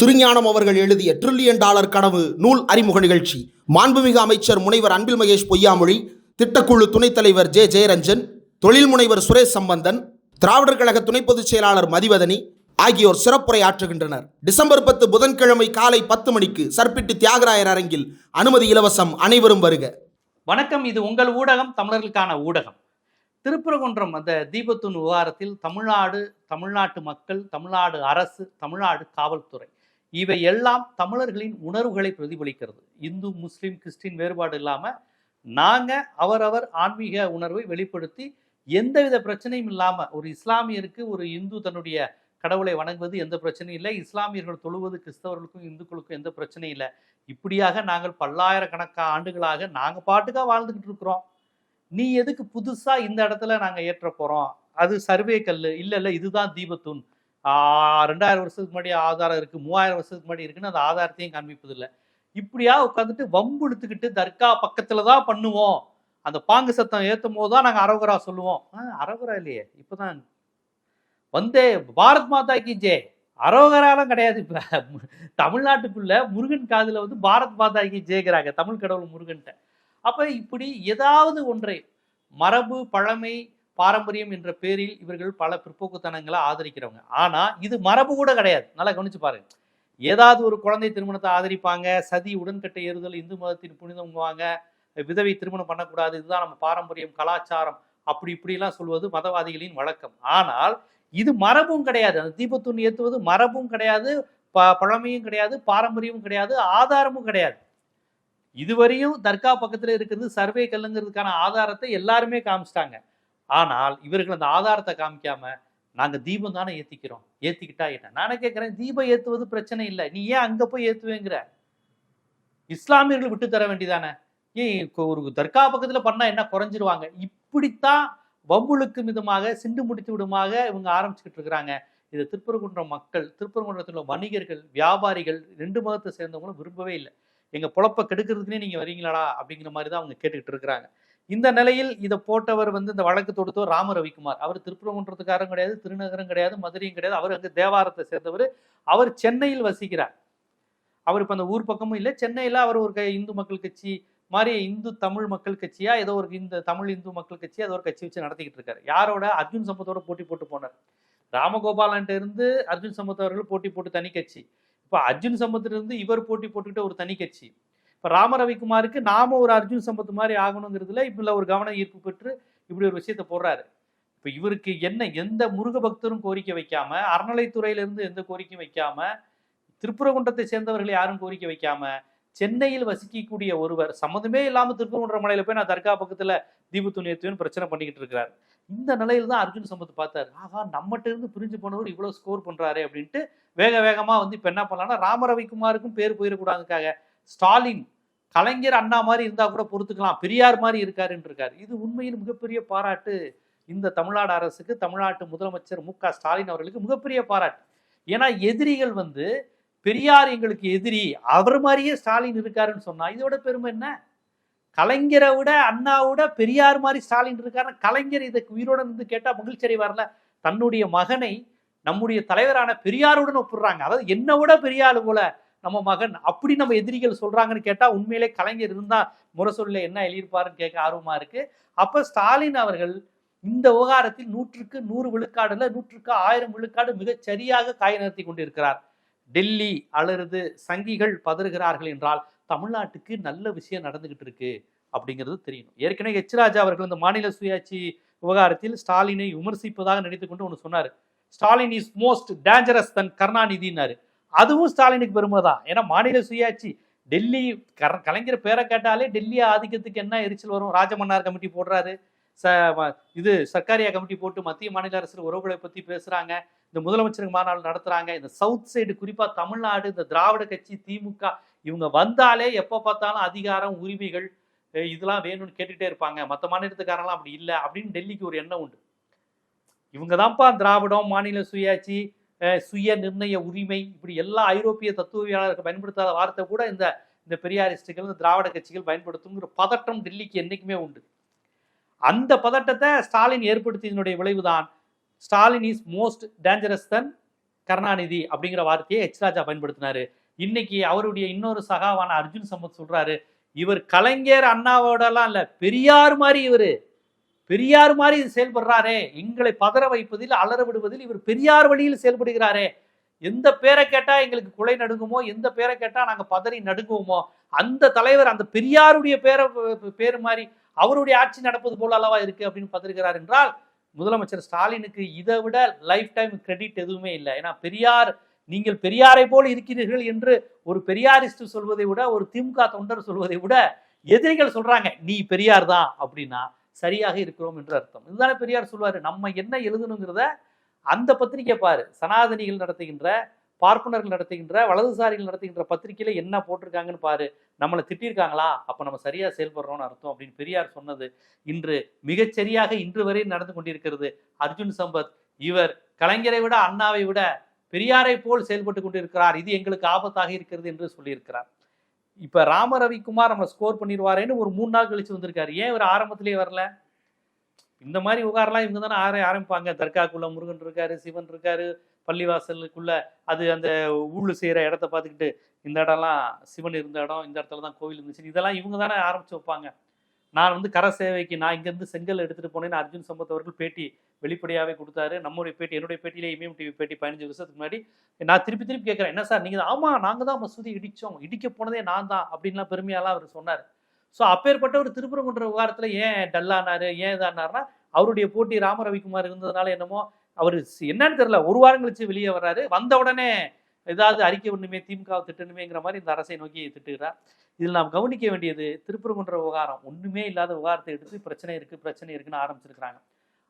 திருஞானம் அவர்கள் எழுதிய trillion dollar கனவு நூல் அறிமுக நிகழ்ச்சி. மாண்புமிகு அமைச்சர் முனைவர் அன்பில் மகேஷ் பொய்யாமொழி திட்டக்குழு துணைத் தலைவர் ஜே ஜெயரஞ்சன் தொழில் முனைவர் சுரேஷ் சம்பந்தன் திராவிடர் கழக துணை பொதுச் செயலாளர் மதிவதனி ஆகியோர் சிறப்புரை ஆற்றுகின்றனர். டிசம்பர் பத்து புதன்கிழமை காலை பத்து மணிக்கு சர்பிட்டு தியாகராயர் அரங்கில் அனுமதி இலவசம் அனைவரும் வருக. வணக்கம். இது உங்கள் ஊடகம் தமிழர்களுக்கான ஊடகம். திருப்பரங்குன்றம் அந்த தீபத்துன் விவகாரத்தில் தமிழ்நாடு தமிழ்நாட்டு மக்கள் தமிழ்நாடு அரசு தமிழ்நாடு காவல்துறை. இவை எல்லாம் தமிழர்களின் உணர்வுகளை பிரதிபலிக்கிறது. இந்து முஸ்லீம் கிறிஸ்டின் வேறுபாடு இல்லாமல் நாங்கள் அவரவர் ஆன்மீக உணர்வை வெளிப்படுத்தி எந்தவித பிரச்சனையும் இல்லாமல் ஒரு இஸ்லாமியருக்கு ஒரு இந்து தன்னுடைய கடவுளை வணங்குவது எந்த பிரச்சனையும் இல்லை இஸ்லாமியர்கள் தொழுவது கிறிஸ்தவர்களுக்கும் இந்துக்களுக்கும் எந்த பிரச்சனையும் இல்லை. இப்படியாக நாங்கள் பல்லாயிரக்கணக்கா ஆண்டுகளாக நாங்கள் பாட்டுக்காக வாழ்ந்துக்கிட்டு இருக்கிறோம். நீ எதுக்கு புதுசாக இந்த இடத்துல நாங்கள் ஏற்ற போகிறோம் அது சர்வே கல் இல்லை இல்லை இதுதான் தீபத்தூண். ரெண்டாயிரம் வருஷத்துக்கு முன்னாடி ஆதாரம் இருக்கு மூவாயிரம் வருஷத்துக்கு முன்னாடி இருக்குன்னு அந்த ஆதாரத்தையும் காண்பிப்பது இப்படியா உட்காந்துட்டு வம்பு இழுத்துக்கிட்டு தர்கா பக்கத்துல தான் பண்ணுவோம். அந்த பாங்கு சத்தம் ஏற்றும் போது தான் நாங்கள் அரகுரா சொல்லுவோம். ஆஹ் அரகுரா இல்லையே இப்பதான் வந்தே பாரத் மாதா கி ஜே. அரோகராலாம் கிடையாது இப்ப. தமிழ்நாட்டுக்குள்ள முருகன் காதில் வந்து பாரத் மாதா கி ஜேங்கிறாங்க தமிழ் கடவுள் முருகன்ட்ட. அப்ப இப்படி ஏதாவது ஒன்றை மரபு பழமை பாரம்பரியம் என்ற பேரில் இவர்கள் பல பிற்போக்குத்தனங்களை ஆதரிக்கிறவங்க. ஆனா இது மரபு கூட கிடையாது. நல்லா கவனிச்சு பாருங்க. ஏதாவது ஒரு குழந்தை திருமணத்தை ஆதரிப்பாங்க சதி உடன்கட்டை ஏறுதல் இந்து மதத்தின் புனிதம்வாங்க விதவை திருமணம் பண்ணக்கூடாது இதுதான் நம்ம பாரம்பரியம் கலாச்சாரம் அப்படி இப்படிலாம் சொல்வது மதவாதிகளின் வழக்கம். ஆனால் இது மரபும் கிடையாது. அந்த தீபத்துண் ஏற்றுவது மரபும் கிடையாது ப பழமையும் கிடையாது பாரம்பரியமும் கிடையாது ஆதாரமும் கிடையாது. இதுவரையும் தர்கா பக்கத்தில் இருக்கிறது சர்வே கல்லுங்கிறதுக்கான ஆதாரத்தை எல்லாருமே காமிச்சிட்டாங்க. ஆனால் இவர்கள் அந்த ஆதாரத்தை காமிக்காம நாங்க தீபம் தானே ஏத்திக்கிறோம். ஏத்திக்கிட்டா என்ன? நானே கேட்கிறேன் தீபம் ஏத்துவது பிரச்சனை இல்லை. நீ ஏன் அங்க போய் ஏத்துவேங்கிற? இஸ்லாமியர்கள் விட்டு தர வேண்டியதானே? ஏன் ஒரு தர்கா பக்கத்துல பண்ணா என்ன குறைஞ்சிருவாங்க? இப்படித்தான் வம்புழுக்கும் விதமாக சிண்டு முடித்து விடுமாக இவங்க ஆரம்பிச்சுக்கிட்டு இருக்கிறாங்க. இது திருப்பரங்குன்றம் மக்கள் திருப்பரங்குன்றத்தில் உள்ள வணிகர்கள் வியாபாரிகள் ரெண்டு மதத்தை சேர்ந்தவங்களும் விரும்பவே இல்லை. எங்கள் பொழப்ப கெடுக்கிறதுக்குனே நீங்கள் வரீங்களாடா? அப்படிங்கிற மாதிரி தான் அவங்க கேட்டுக்கிட்டு இருக்கிறாங்க. இந்த நிலையில் இதை போட்டவர் வந்து இந்த வழக்கு தொடுத்தவர் ராம ரவிக்குமார். அவர் திருப்பரங்குன்றத்துக்காரரும் கிடையாது திருநகரம் கிடையாது மதுரையும் கிடையாது. அவர் அங்கே தேவாரத்தை சேர்ந்தவர். அவர் சென்னையில் வசிக்கிறார். அவர் இப்போ அந்த ஊர் பக்கமும் இல்லை. சென்னையில் அவர் ஒரு க- இந்து மக்கள் கட்சி மாதிரி இந்து தமிழ் மக்கள் கட்சியா ஏதோ ஒரு இந்த தமிழ் இந்து மக்கள் கட்சி ஏதோ ஒரு கட்சி வச்சு நடத்திக்கிட்டு இருக்காரு. யாரோட? அர்ஜுன் சம்பத்தோட போட்டி போட்டு போனார். ராமகோபாலன்ட்ட இருந்து அர்ஜுன் சம்பத் அவர்கள் போட்டி போட்டு தனி கட்சி. இப்போ அர்ஜுன் சம்பத்திலிருந்து இவர் போட்டி போட்டுக்கிட்ட ஒரு தனி கட்சி. இப்போ ராமரவிக்குமாருக்கு நாம ஒரு அர்ஜுன் சம்பத் மாதிரி ஆகணுங்கிறதுல இப்ப ஒரு கவன ஈர்ப்பு பெற்று இப்படி ஒரு விஷயத்த போடுறாரு. இப்போ இவருக்கு என்ன எந்த முருக பக்தரும் கோரிக்கை வைக்காம அறநிலைத்துறையிலிருந்து எந்த கோரிக்கையும் வைக்காம திருப்புரகுன்றத்தை சேர்ந்தவர்கள் யாரும் கோரிக்கை வைக்காம சென்னையில் வசிக்கக்கூடிய ஒருவர் சம்மந்தமே இல்லாமல் திருப்பரங்குன்ற மலையில போய் நான் தர்கா பக்கத்துல தீபத்துணி ஏத்துவேன்னு பிரச்சனை பண்ணிக்கிட்டு இருக்கிறார். இந்த நிலையில தான் அர்ஜுன் சம்பத் பார்த்தாரு. ஆகா நம்மகிட்ட இருந்து பிரிஞ்சு போனவர் இவ்வளவு ஸ்கோர் பண்றாரு அப்படின்ட்டு வேக வேகமா வந்து இப்ப என்ன பண்ணலாம்னா ராமரவிக்குமாருக்கும் பேர் போயிடக்கூடாதுக்காக ஸ்டாலின் கலைஞர் அண்ணா மாதிரி இருந்தா கூட பொறுத்துக்கலாம். பெரியார் மாதிரி இருக்காருன்னு இருக்காரு. இது உண்மையில் மிகப்பெரிய பாராட்டு இந்த தமிழ்நாடு அரசுக்கு தமிழ்நாட்டு முதலமைச்சர் மு க ஸ்டாலின் அவர்களுக்கு மிகப்பெரிய பாராட்டு. ஏன்னா எதிரிகள் வந்து பெரியார் எங்களுக்கு எதிரி அவர் மாதிரியே ஸ்டாலின் இருக்காருன்னு சொன்னா இதோட பெருமை என்ன? கலைஞரை விட அண்ணாவோட பெரியார் மாதிரி ஸ்டாலின் இருக்காருன்னு கலைஞர் இதுக்கு உயிரோட இருந்து கேட்டால் மகிழ்ச்சி அடைவார்ல தன்னுடைய மகனை நம்முடைய தலைவரான பெரியாருடன் ஒப்பிடுறாங்க. அதாவது என்ன விட பெரியாள் போல நம்ம மகன் அப்படி நம்ம எதிரிகள் சொல்றாங்கன்னு கேட்டா உண்மையிலே கலைஞர் இருந்தா முரசொல்ல என்ன எழுதியிருப்பாருன்னு கேட்க ஆர்வமா இருக்கு. அப்ப ஸ்டாலின் அவர்கள் இந்த விவகாரத்தில் நூற்றுக்கு நூறு விழுக்காடுல நூற்றுக்கு ஆயிரம் விழுக்காடு மிகச் சரியாக காய நிறுத்தி கொண்டிருக்கிறார். டெல்லி அலருது சங்கிகள் பதறுகிறார்கள் என்றால் தமிழ்நாட்டுக்கு நல்ல விஷயம் நடந்துகிட்டு இருக்கு அப்படிங்கிறது தெரியணும். ஏற்கனவே எச் ராஜா அவர்கள் இந்த மாநில சுயாட்சி விவகாரத்தில் ஸ்டாலினை விமர்சிப்பதாக நினைத்துக்கொண்டு ஒன்று சொன்னார். Stalin is most dangerous than கருணாநிதினாரு அதுவும் ஸ்டாலினுக்கு பெருமை தான். ஏன்னா மாநில சுயாட்சி டெல்லி கர- கலைஞர் பேரை கேட்டாலே டெல்லி ஆதிக்கத்துக்கு என்ன எரிச்சல் வரும்? ராஜமன்னார் கமிட்டி போடுறாரு. ச இது சர்க்காரியா கமிட்டி போட்டு மத்திய மாநில அரசு உறவுகளை பற்றி பேசுகிறாங்க இந்த முதலமைச்சருக்கு மாநாடு நடத்துகிறாங்க இந்த சவுத் சைடு குறிப்பாக தமிழ்நாடு இந்த திராவிட கட்சி திமுக இவங்க வந்தாலே எப்போ பார்த்தாலும் அதிகாரம் உரிமைகள் இதெல்லாம் வேணும்னு கேட்டுகிட்டே இருப்பாங்க. மற்ற மாநிலத்துக்காரெல்லாம் அப்படி இல்லை அப்படின்னு டெல்லிக்கு ஒரு எண்ணம் உண்டு. இவங்க தான்ப்பா திராவிடம் மாநில சுயாட்சி சுய நிர்ணய உரிமை இப்படி எல்லா ஐரோப்பிய தத்துவவியாளர்கள் பயன்படுத்தாத வார்த்தை கூட இந்த இந்த பெரியாரிஸ்டுகள் இந்த திராவிட கட்சிகள் பயன்படுத்துங்கிற பதட்டம் டெல்லிக்கு என்னைக்குமே உண்டு. அந்த பதட்டத்தை ஸ்டாலின் ஏற்படுத்தியதனுடைய விளைவுதான் Stalin is most dangerous than Karunanidhi அப்படிங்கிற வார்த்தையை எச் ராஜா பயன்படுத்தினாரு. இன்னைக்கு அவருடைய இன்னொரு சகாவான அர்ஜுன் சம்பத் சொல்றாரு இவர் கலைஞர் அண்ணாவோடலாம் இல்லை பெரியார் மாதிரி இவர். பெரியார் மாதிரி செயல்படுறாரே. எங்களை பதற வைப்பதில் அலற விடுவதில் இவர் பெரியார் வழியில் செயல்படுகிறாரே. எந்த பேரை கேட்டா எங்களுக்கு குலை நடுங்குமோ எந்த பேரை கேட்டா நாங்க பதறி நடுங்குவோமோ அந்த தலைவர் அந்த பெரியாருடைய பேரை பேர் மாதிரி அவருடைய ஆட்சி நடப்பது போல அளவா இருக்கு அப்படின்னு பதறுகிறார் என்றால் முதலமைச்சர் ஸ்டாலினுக்கு இதை விட லைஃப் டைம் கிரெடிட் எதுவுமே இல்லை. ஏன்னா பெரியார் நீங்கள் பெரியாரை போல் இருக்கிறீர்கள் என்று ஒரு பெரியாரிஸ்ட் சொல்வதை விட ஒரு திமுக தொண்டர் சொல்வதை விட எதிரிகள் சொல்றாங்க நீ பெரியார் தான் அப்படின்னா சரியாக இருக்கிறோம் என்று அர்த்தம். இதுதானே பெரியார் சொல்வார் நம்ம என்ன எழுதணுங்கிறத அந்த பத்திரிக்கை பாரு. சனாதனிகள் நடத்துகின்ற பார்ப்பனர்கள் நடத்துகின்ற வலதுசாரிகள் நடத்துகின்ற பத்திரிகையில என்ன போட்டிருக்காங்கன்னு பாரு. நம்மளை திட்டிருக்காங்களா? அப்ப நம்ம சரியா செயல்படுறோம்னு அர்த்தம் அப்படின்னு பெரியார் சொன்னது இன்று மிகச்சரியாக இன்று வரை நடந்து கொண்டிருக்கிறது. அர்ஜுன் சம்பத் இவர் கலைஞரை விட அண்ணாவை விட பெரியாரை போல் செயல்பட்டு கொண்டிருக்கிறார். இது எங்களுக்கு ஆபத்தாக இருக்கிறது என்று சொல்லியிருக்கிறார். இப்ப ராம ரவிக்குமார் நம்ம ஸ்கோர் பண்ணிடுவாரேன்னு ஒரு மூணு நாள் கழிச்சு வந்திருக்காரு. ஏன் இவர் ஆரம்பத்திலே வரல? இந்த மாதிரி விவகாரம்லாம் இவங்க தானே ஆர ஆரம்பிப்பாங்க. தர்காக்குள்ள முருகன் இருக்காரு சிவன் இருக்காரு பள்ளிவாசலுக்குள்ள அது அந்த ஊழு செய்யற இடத்த பார்த்துக்கிட்டு இந்த இடம்லாம் சிவன் இருந்த இடம் இந்த இடத்துல தான் கோவில் இருந்துச்சு இதெல்லாம் இவங்க தானே ஆரம்பிச்சு வைப்பாங்க. நான் வந்து கர சேவைக்கு நான் இங்கேருந்து செங்கல் எடுத்துகிட்டு போனேன்னு அர்ஜுன் சம்பத் அவர்கள் பேட்டி வெளிப்படையாகவே கொடுத்தாரு. நம்முடைய பேட்டி என்னுடைய பேட்டியிலே இமயம் டிவி பேட்டி பதினஞ்சு வருஷத்துக்கு முன்னாடி. நான் திருப்பி திருப்பி கேட்குறேன் என்ன சார் நீங்கள் ஆமா நாங்கள் தான் மசூதி இடித்தோம் இடிக்க போனதே நான் தான் அப்படின்லாம் பெருமையாலாம் அவர் சொன்னார். ஸோ அப்பேற்பட்ட ஒரு திருப்பரங்குன்ற விவகாரத்தில் ஏன் டல்லானாரு ஏன் இதானாருன்னா அவருடைய போட்டி ராம ரவிக்குமார் இருந்ததுனால என்னமோ அவர் என்னன்னு தெரியல ஒரு வாரம் கழிச்சு வெளியே வர்றாரு. வந்த உடனே ஏதாவது அறிக்கை ஒன்றுமே திமுக திட்டணுமேங்கிற மாதிரி இந்த அரசை நோக்கி திட்டுகிறார். இதில் நாம் கவனிக்க வேண்டியது திருப்பரங்குன்ற விவகாரம். ஒன்றுமே இல்லாத விவகாரத்தை எடுத்து பிரச்சனை இருக்குது பிரச்சனை இருக்குன்னு ஆரம்பிச்சிருக்கிறாங்க.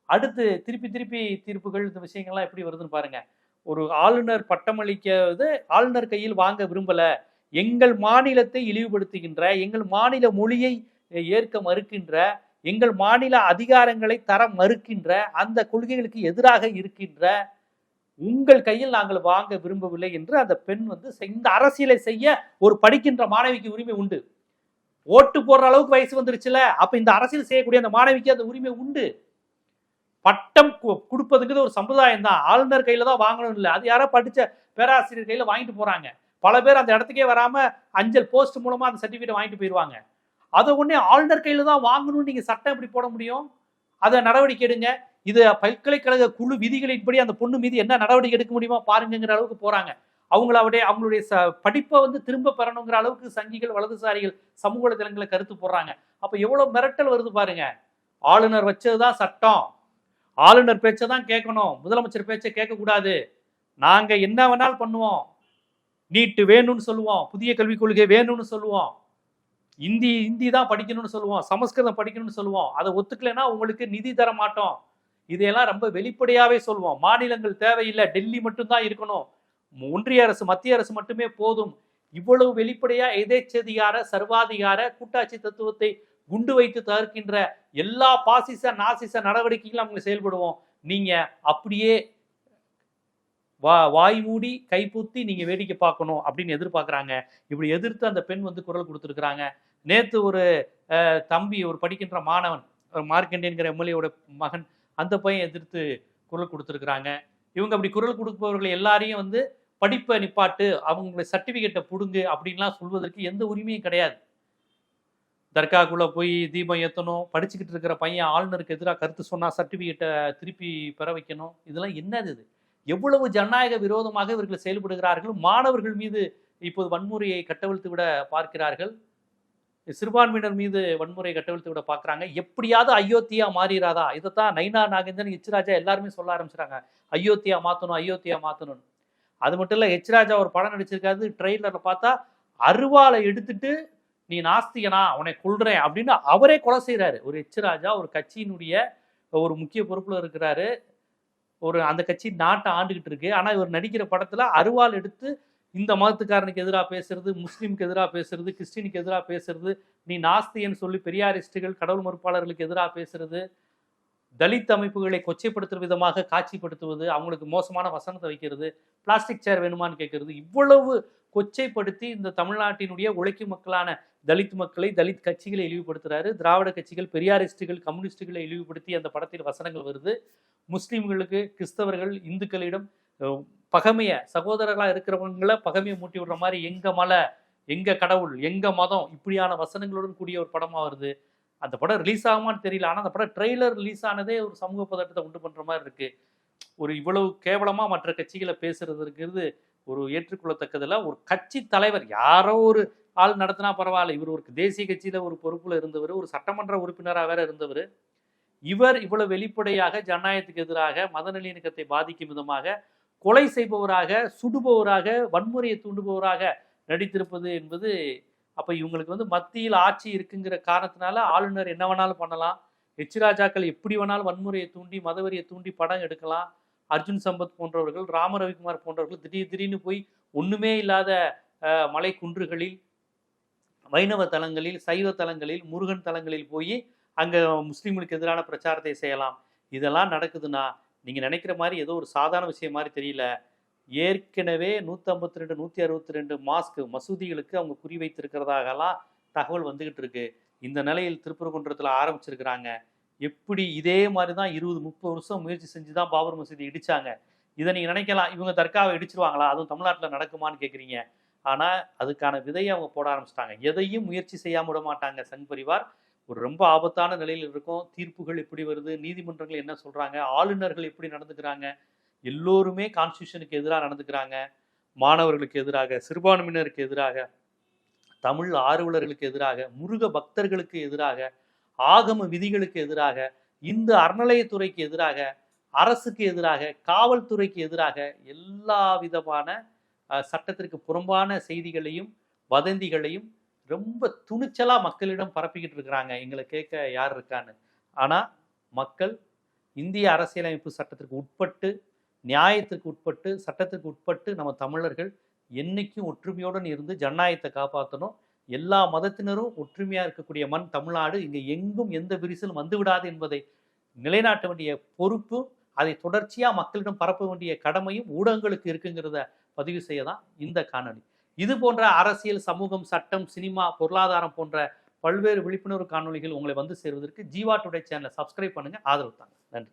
அடுத்து திருப்பி திருப்பி தீர்ப்புகள் இந்த விஷயங்கள்லாம் எப்படி வருதுன்னு பாருங்க. ஒரு ஆளுநர் பட்டமளிக்கிறது ஆளுநர் கையில் வாங்க விரும்பலை. எங்கள் மாநிலத்தை இழிவுபடுத்துகின்ற எங்கள் மாநில மொழியை ஏற்க மறுக்கின்ற எங்கள் மாநில அதிகாரங்களை தர மறுக்கின்ற அந்த கொள்கைகளுக்கு எதிராக இருக்கின்ற உங்கள் கையில் நாங்கள் வாங்க விரும்பவில்லை என்று அந்த பெண் வந்து இந்த அரசியலை செய்ய ஒரு படிக்கின்ற மாணவிக்கு உரிமை உண்டு. ஓட்டு போடுற அளவுக்கு வயசு வந்துருச்சுல அப்ப இந்த அரசியல் செய்யக்கூடிய அந்த மாணவிக்கு அந்த உரிமை உண்டு. பட்டம் கொடுப்பதுங்கிறது ஒரு சமுதாயம் தான். ஆளுநர் கையில தான் வாங்கணும் இல்லை. அது யாரோ படிச்ச பேராசிரியர் கையில வாங்கிட்டு போறாங்க. பல பேர் அந்த இடத்துக்கே வராம அஞ்சல் போஸ்ட் மூலமா அந்த சர்டிபிகேட் வாங்கிட்டு போயிடுவாங்க அதை உடனே ஆளுநர் கையில தான் வாங்கணும்னு நீங்க சட்டம் எப்படி போட முடியும்? அதை நடவடிக்கை எடுங்க. இது பல்கலைக்கழக குழு விதிகளின்படி அந்த பொண்ணு மீது என்ன நடவடிக்கை எடுக்க முடியுமா பாருங்கங்கிற அளவுக்கு போறாங்க. அவங்களுடைய அவங்களுடைய ச படிப்பை வந்து திரும்ப பெறணுங்கிற அளவுக்கு சங்கிகள் வலதுசாரிகள் சமூக வலைதளங்களை கருத்து போடுறாங்க. அப்ப எவ்வளவு மிரட்டல் வருது பாருங்க. ஆளுநர் வச்சதுதான் சட்டம். ஆளுநர் பேச்சை தான் கேட்கணும். முதலமைச்சர் பேச்சை கேட்கக்கூடாது. நாங்க என்ன வேணாலும் பண்ணுவோம். நீட்டு வேணும்னு சொல்லுவோம். புதிய கல்விக் கொள்கை வேணும்னு சொல்லுவோம். இந்தி இந்தி தான் படிக்கணும்னு சொல்லுவோம். சமஸ்கிருதம் படிக்கணும்னு சொல்லுவோம். அதை ஒத்துக்கலைன்னா உங்களுக்கு நிதி தர மாட்டோம். இதையெல்லாம் ரொம்ப வெளிப்படையாகவே சொல்லுவோம் மாநிலங்கள் தேவையில்லை டெல்லி மட்டும்தான் இருக்கணும். ஒன்றிய அரசு மத்திய அரசு மட்டுமே போதும். இவ்வளவு வெளிப்படையா எதேச்சதிகார சர்வாதிகார கூட்டாட்சி தத்துவத்தை குண்டு வைத்து தகர்க்கின்ற எல்லா பாசிச நாசிச நடவடிக்கைகளும் அவங்க செயல்படுவோம். நீங்க அப்படியே வா வாய் மூடி கைப்பூத்தி நீங்க வேடிக்கை பார்க்கணும் அப்படின்னு எதிர்பார்க்குறாங்க. இப்படி எதிர்த்து அந்த பெண் வந்து குரல் கொடுத்துருக்குறாங்க. நேற்று ஒரு தம்பி ஒரு படிக்கின்ற மாணவன் ஒரு மார்க்கண்டேன்கிற எம்எல்ஏவோட மகன் அந்த பையன் எதிர்த்து குரல் கொடுத்துருக்குறாங்க. இவங்க அப்படி குரல் கொடுப்பவர்கள் எல்லாரையும் வந்து படிப்பை நிப்பாட்டு அவங்களுடைய சர்டிஃபிகேட்டை பிடுங்கு அப்படின்லாம் சொல்வதற்கு எந்த உரிமையும் கிடையாது. தர்காக்குள்ளே போய் தீபம் ஏற்றணும் படிச்சுக்கிட்டு இருக்கிற பையன் ஆளுநருக்கு எதிராக கருத்து சொன்னால் சர்டிஃபிகேட்டை திருப்பி பெற வைக்கணும். இதெல்லாம் என்னது இது? எவ்வளவு ஜனநாயக விரோதமாக இவர்கள் செயல்படுகிறார்கள்? மாணவர்கள் மீது இப்போது வன்முறையை கட்டவிழ்த்து விட பார்க்கிறார்கள். சிறுபான்மையினர் மீது வன்முறை கட்டவிழ்த்து விட பார்க்குறாங்க. எப்படியாவது அயோத்தியா மாறிடாதா தான் நைனா நாகேந்திரன் எச் எல்லாருமே சொல்ல ஆரம்பிச்சிட்டாங்க. அயோத்தியா மாற்றணும் அயோத்தியா மாற்றணும்னு அது மட்டும் இல்லை எச் ஒரு படம் நடிச்சிருக்காரு ட்ரெய்லர்ல பார்த்தா அருவாளை எடுத்துட்டு நீ நாஸ்திகனா? உன்னை கொள்றேன் அப்படின்னு அவரே கொலை செய்கிறாரு ஒரு எச் ஒரு கட்சியினுடைய ஒரு முக்கிய பொறுப்பில் இருக்கிறாரு. ஒரு அந்த கட்சி நாட்டை ஆண்டுகிட்டு இருக்கு. ஆனால் இவர் நடிக்கிற படத்தில் அருவாள் எடுத்து இந்த மதத்துக்காரனுக்கு எதிராக பேசுறது முஸ்லீமுக்கு எதிராக பேசுறது கிறிஸ்டினுக்கு எதிராக பேசுறது நீ நாஸ்தின்னு சொல்லி பெரியாரிஸ்டுகள் கடவுள் மறுப்பாளர்களுக்கு எதிராக பேசுறது தலித் அமைப்புகளை கொச்சைப்படுத்துற விதமாக காட்சிப்படுத்துவது அவங்களுக்கு மோசமான வசனத்தை வைக்கிறது பிளாஸ்டிக் சேர் வேணுமான்னு கேட்கறது இவ்வளவு கொச்சைப்படுத்தி இந்த தமிழ்நாட்டினுடைய உழைக்கும் மக்களான தலித் மக்களை தலித் கட்சிகளை இழிவுபடுத்துறாரு. திராவிட கட்சிகள் பெரியாரிஸ்டுகள் கம்யூனிஸ்டுகளை இழிவுபடுத்தி அந்த படத்தில் வசனங்கள் வருது. முஸ்லீம்களுக்கு கிறிஸ்தவர்கள் இந்துக்களிடம் பகமையை சகோதரர்களாக இருக்கிறவங்கள பகமையை மூட்டி விடுற மாதிரி எங்கள் மலை எங்கள் கடவுள் எங்கள் மதம் இப்படியான வசனங்களுடன் கூடிய ஒரு படமாக வருது. அந்த படம் ரிலீஸ் ஆகுமான்னு தெரியல. ஆனால் அந்த படம் ட்ரெய்லர் ரிலீஸ் ஆனதே ஒரு சமூக பதட்டத்தை உண்டு பண்ணுற மாதிரி இருக்குது ஒரு இவ்வளவு கேவலமாக மற்ற கட்சிகளை பேசுறதுங்கிறது ஒரு ஏற்றுக்கொள்ளத்தக்கதில் ஒரு கட்சி தலைவர் யாரோ ஒரு ஆள் நடத்தினா பரவாயில்ல. இவர் ஒரு தேசிய கட்சியில ஒரு பொறுப்பில் இருந்தவர் ஒரு சட்டமன்ற உறுப்பினராக வேற இருந்தவர். இவர் இவ்வளவு வெளிப்படையாக ஜனநாயகத்துக்கு எதிராக மதநிலை இணக்கத்தை பாதிக்கும் விதமாக கொலை செய்பவராக சுடுபவராக வன்முறையை தூண்டுபவராக நடித்திருப்பது என்பது அப்போ இவங்களுக்கு வந்து மத்தியில் ஆட்சி இருக்குங்கிற காரணத்தினால ஆளுநர் என்ன வேணாலும் பண்ணலாம். ஹெச் ராஜாக்கள் எப்படி வேணாலும் வன்முறையை தூண்டி மதவரியை தூண்டி படம் எடுக்கலாம். அர்ஜுன் சம்பத் போன்றவர்கள் ராம ரவிக்குமார் போன்றவர்கள் திடீர் திடீர்னு போய் ஒன்றுமே இல்லாத மலை குன்றுகளில் வைணவ தலங்களில் சைவ தலங்களில் முருகன் தலங்களில் போய் அங்கே முஸ்லீம்களுக்கு எதிரான பிரச்சாரத்தை செய்யலாம். இதெல்லாம் நடக்குதுன்னா நீங்கள் நினைக்கிற மாதிரி ஏதோ ஒரு சாதாரண விஷயம் மாதிரி தெரியல. ஏற்கனவே நூற்றம்பத்தி ரெண்டு நூற்றி அறுபத்தி ரெண்டு மாஸ்க் மசூதிகளுக்கு அவங்க குறி வைத்திருக்கிறதாகலாம் தகவல் வந்துக்கிட்டு இருக்கு. இந்த நிலையில் திருப்பரங்குன்றத்தில் ஆரம்பிச்சிருக்கிறாங்க. எப்படி இதே மாதிரி தான் இருபது முப்பது வருஷம் முயற்சி செஞ்சு தான் பாபர் மசூதி இடித்தாங்க இதை நீங்கள் நினைக்கலாம் இவங்க தற்காவை இடிச்சிருவாங்களா? அதுவும் தமிழ்நாட்டில் நடக்குமான்னு கேட்குறீங்க ஆனால் அதுக்கான விதையை அவங்க போட ஆரம்பிச்சிட்டாங்க. எதையும் முயற்சி செய்யாம விட மாட்டாங்க சங் பரிவார். ஒரு ரொம்ப ஆபத்தான நிலையில் இருக்கும். தீர்ப்புகள் எப்படி வருது? நீதிமன்றங்கள் என்ன சொல்கிறாங்க ஆளுநர்கள் எப்படி நடந்துக்கிறாங்க? எல்லோருமே கான்ஸ்டியூஷனுக்கு எதிராக நடந்துக்கிறாங்க. மாணவர்களுக்கு எதிராக சிறுபான்மையினருக்கு எதிராக தமிழ் ஆர்வலர்களுக்கு எதிராக முருக பக்தர்களுக்கு எதிராக ஆகம விதிகளுக்கு எதிராக இந்த அறநிலையத்துறைக்கு எதிராக அரசுக்கு எதிராக காவல்துறைக்கு எதிராக எல்லா விதமான சட்டத்திற்கு புறம்பான செய்திகளையும் வதந்திகளையும் ரொம்ப துணிச்சலாக மக்களிடம் பரப்பிக்கிட்டு இருக்கிறாங்க. எங்களை கேட்க யார் இருக்கான்னு. ஆனால் மக்கள் இந்திய அரசியலமைப்பு சட்டத்திற்கு உட்பட்டு நியாயத்திற்கு உட்பட்டு சட்டத்திற்கு உட்பட்டு நம்ம தமிழர்கள் என்றைக்கும் ஒற்றுமையுடன் இருந்து ஜனநாயகத்தை காப்பாற்றணும் எல்லா மதத்தினரும் ஒற்றுமையாக இருக்கக்கூடிய மண் தமிழ்நாடு. இங்கே எங்கும் எந்த விரிசலும் வந்துவிடாது என்பதை நிலைநாட்ட வேண்டிய பொறுப்பு அதை தொடர்ச்சியாக மக்களிடம் பரப்ப வேண்டிய கடமையும் ஊடகங்களுக்கு இருக்குங்கிறத பதிவு செய்ய தான் இந்த காணொலி இது போன்ற அரசியல் சமூகம் சட்டம் சினிமா பொருளாதாரம் போன்ற பல்வேறு விழிப்புணர்வு காணொளிகள் உங்களை வந்து சேருவதற்கு ஜீவா டுடே சேனலை சப்ஸ்கிரைப் பண்ணுங்க. ஆதரவு தாங்க. நன்றி.